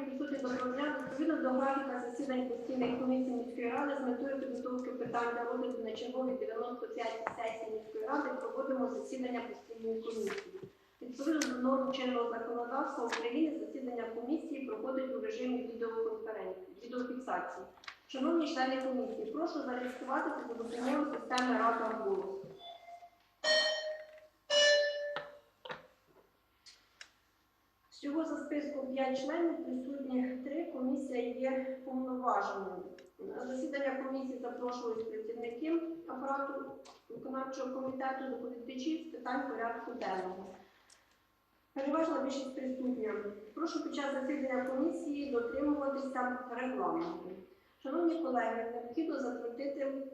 бажаючі присутні доброго. Відповідно до графіка засідань постійної комісії міської ради з метою підготовки питань для розгляду на черговій 95 сесії міської ради проводимо засідання постійної комісії. Відповідно до норм чинного законодавства України засідання комісії проходить у режимі відеоконференції, відеофіксації. Шановні члени комісії, прошу зареєструватися за допомогою системи «Рада голос». Всього за списком 5 членів, присутні 3, комісія є повноваженою. На засідання комісії запрошують працівники апарату виконавчого комітету, доповідачів з питань порядку денного. Переважна більшість присутня. Прошу під час засідання комісії дотримуватися регламенту. Шановні колеги, необхідно затвердити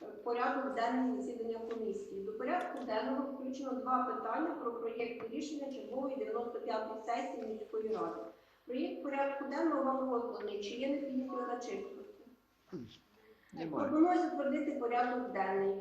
порядок денний засідання комісії. До порядку денного включено два питання про проєкт рішення чергової 95-ї сесії міської ради. Проєкт порядку денного вам розданий. Чи є необхідність його? Пропоную затвердити порядок денний.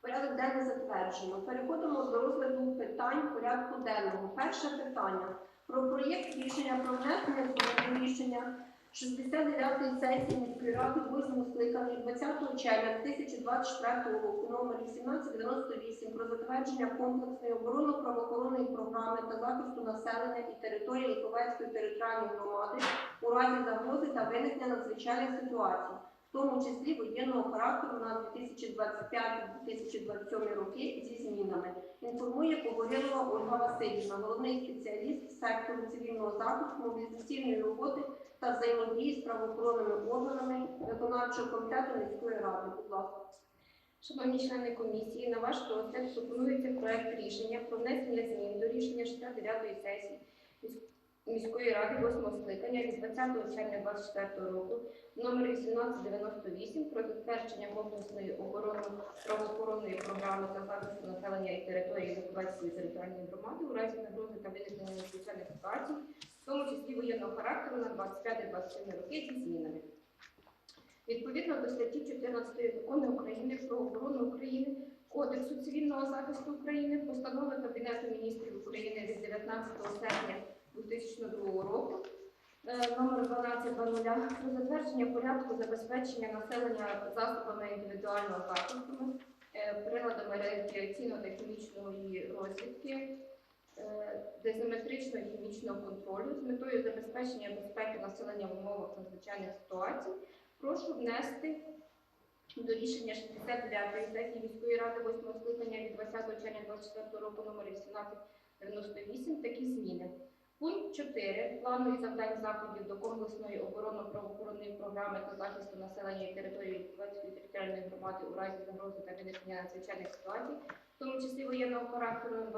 Порядок денний затверджено. Переходимо до розгляду питань порядку денного. Перше питання про проєкт рішення про внесення змін до рішення 69-ї сесії міської ради 8 скликання 20 червня 2024 року номер 1898 про затвердження комплексної оборонно-правоохоронної програми та захисту населення і території Липовецької територіальної громади у разі загрози та виникнення надзвичайних ситуацій, в тому числі воєнного характеру на 2025-2027 роки зі змінами. Інформує Погорілова Ольга Васильівна, головний спеціаліст сектору цивільного захисту, мобілізаційної роботи та взаємодії з правоохоронними органами виконавчого комітету міської ради. Будь ласка. Шановні члени комісії, на ваш розгляд пропонується проект рішення про внесення змін до рішення 69-ї сесії міської ради 8 скликання від 20 червня 2024 року номер 1898 про затвердження комплексної оборонно-правоохоронної програми та захисту населення і території Закубецької територіальної громади у разі загрози та виникнення надзвичайних ситуацій, в тому числі воєнного характеру на 25-27 роки зі змінами. Відповідно до статті 14 Закону України про оборону України, Кодексу цивільного захисту України, постанови Кабінету міністрів України від 19 серпня 2002 року е, номер 1200 про затвердження порядку забезпечення населення засобами індивідуального захисту, е, приладами хімічної розвідки, е, дезиметричного хімічного контролю з метою забезпечення безпеки населення в умовах надзвичайних ситуацій. Прошу внести до рішення 69-ї сесії міської ради 8 скликання від 20 червня 2024 року номер 1898 такі зміни. Пункт 4 плану і завдань заходів до комплексної оборонно-правоохоронної програми та захисту населення і території Литвецької територіальної громади у разі загрози та виникнення надзвичайних ситуацій, в тому числі воєнного характеру на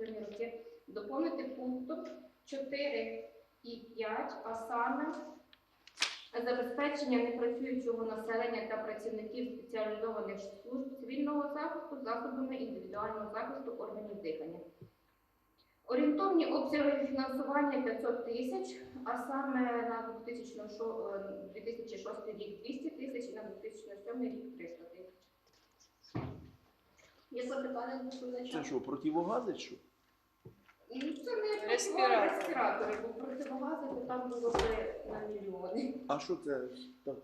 25-27 роки, доповнити пунктом 4 і 5, а саме забезпечення непрацюючого населення та працівників спеціалізованих служб цивільного захисту засобами індивідуального захисту органів дихання. Орієнтовні обсяги фінансування 500 тисяч, а саме на 2006 е, 2006 рік 200 тисяч і на 2007 рік 300 тисяч. Є запитання до доповідача? Це що, противогази, що? Ну, Це не Респіратори. респіратори, бо противогази то там було б на мільйони. А що це? Так?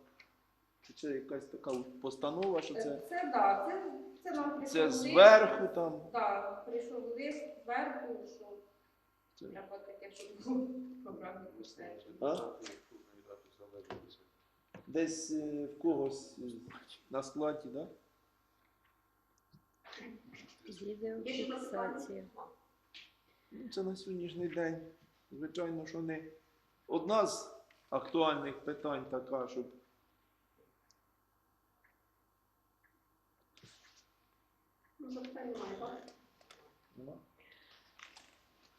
Чи це якась така постанова, що Це, це? це да, це, це нам прийшов Це лист. зверху там. Так, прийшов лист зверху, що Це- треба таке, щоб було програмне забезпечення. А? Десь е, в когось е, на складі, так? Да? Відеофіксація. Ну, Це на сьогоднішній день. Звичайно, що не одна з актуальних питань така, щоб Ну, ну,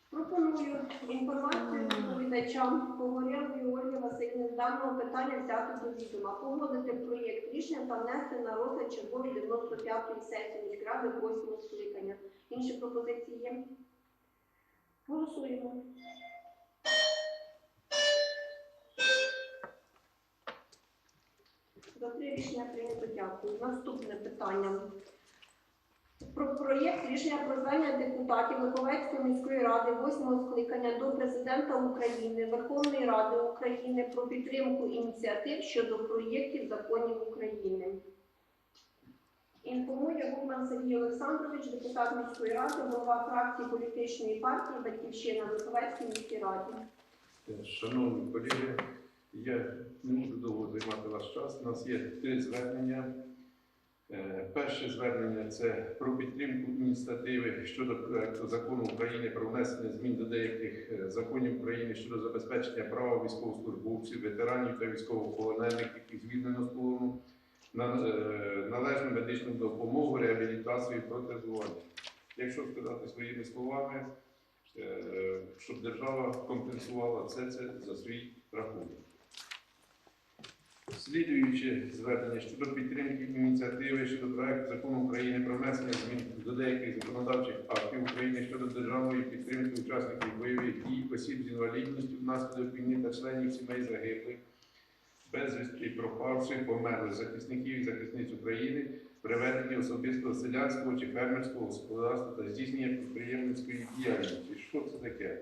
Пропоную інформацію доповідачам Погорєлові Ольги Васильівни з даного питання взяти до відома, погодити проєкт рішення та внести на розгляд чергової 95-ї сесії міськради 8 скликання. Інші пропозиції є? Голосуємо. За три рішення прийнято. Дякую. Наступне питання. Про Про проєкт рішення про звернення депутатів Липовецької міської ради восьмого скликання до президента України, Верховної Ради України про підтримку ініціатив щодо проєктів законів України. Інформує Гурман Сергій Олександрович, депутат міської ради, голова фракції політичної партії Батьківщина Липовецькій міській раді. Шановні колеги, я не можу довго займати ваш час. У нас є три звернення. Е, Перше звернення це про підтримку ініціативи щодо проекту закону України про внесення змін до деяких е, законів України щодо забезпечення права військовослужбовців, ветеранів та військовополонених, яких звільнено з полону, е, належну медичну допомогу, реабілітацію і протезування. Якщо сказати своїми словами, щоб держава компенсувала все це за свій рахунок. Слідуюче звернення щодо підтримки ініціативи щодо проекту закону України про внесення змін до деяких законодавчих актів України щодо державної підтримки учасників бойових дій, осіб з інвалідністю внаслідок війни та членів сімей загиблих, безвісти пропавших, померлих захисників і захисниць України, приведення особистого селянського чи фермерського господарства та здійснення підприємницької діяльності. Що це таке?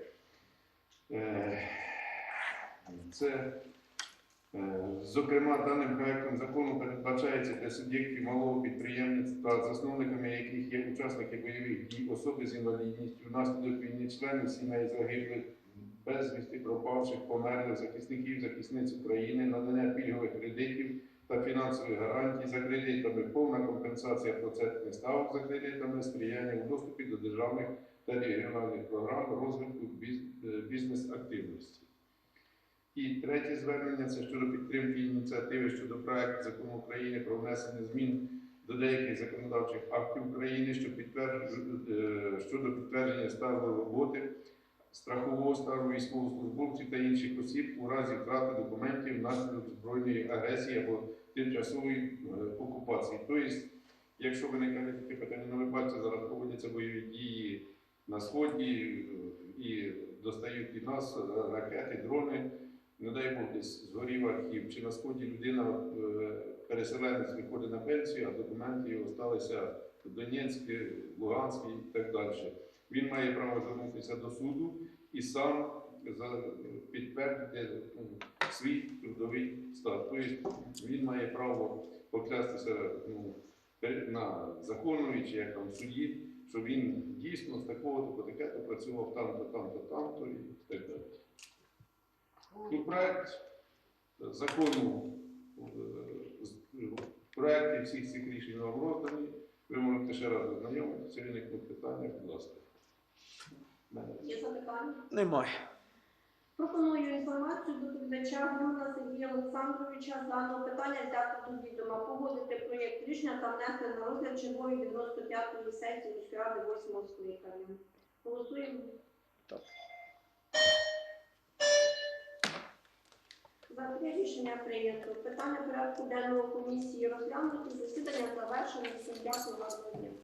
Е, Це Зокрема, даним проектом закону передбачається для суб'єктів малого підприємництва, засновниками яких є учасники бойових дій, особи з інвалідністю, внаслідок війни, члени сімей загиблих, безвісти пропавших, померлих захисників, захисниць України, надання пільгових кредитів та фінансових гарантій за кредитами, повна компенсація процентних ставок за кредитами, сприяння у доступі до державних та регіональних програм розвитку е, бізнес-активності. І третє звернення це щодо підтримки ініціативи щодо проекту закону України про внесення змін до деяких законодавчих актів України що підтверджу- е, щодо підтвердження стажу роботи, страхового стажу військовослужбовців та інших осіб у разі втрати документів внаслідок збройної агресії або тимчасової е, окупації. Тобто, якщо виникає таке питання, ну ви бачите, зараз проводяться бойові дії на сході е, і достають і нас ракети, дрони не дай Бог, десь згорів архів, чи на сході людина, е, переселенець виходить на пенсію, а документи його сталися в Донецьку, Луганську і так далі. Він має право звернутися до суду і сам підтвердити ну, свій трудовий статус. Тобто він має право поклястися ну, на законові чи як там суді, що він дійсно з такого то таке-то працював там-то, там-то, там-то і так далі. І проект закону, е, проекти всіх цих рішень вам роздані. Ви можете ще раз ознайомитися, виникнуть питання, будь ласка. Є запитання? Немає. Пропоную інформацію доповідача Гурмана Сергія Олександровича з даного питання взяти до відома, погодити проєкт рішення та внести на розгляд чергової 95-ї сесії міської ради 8 скликання. Голосуємо. Так. За рішення прийнято. Питання порядку денного комісії розглянути. Засідання завершено. Всім дякую за.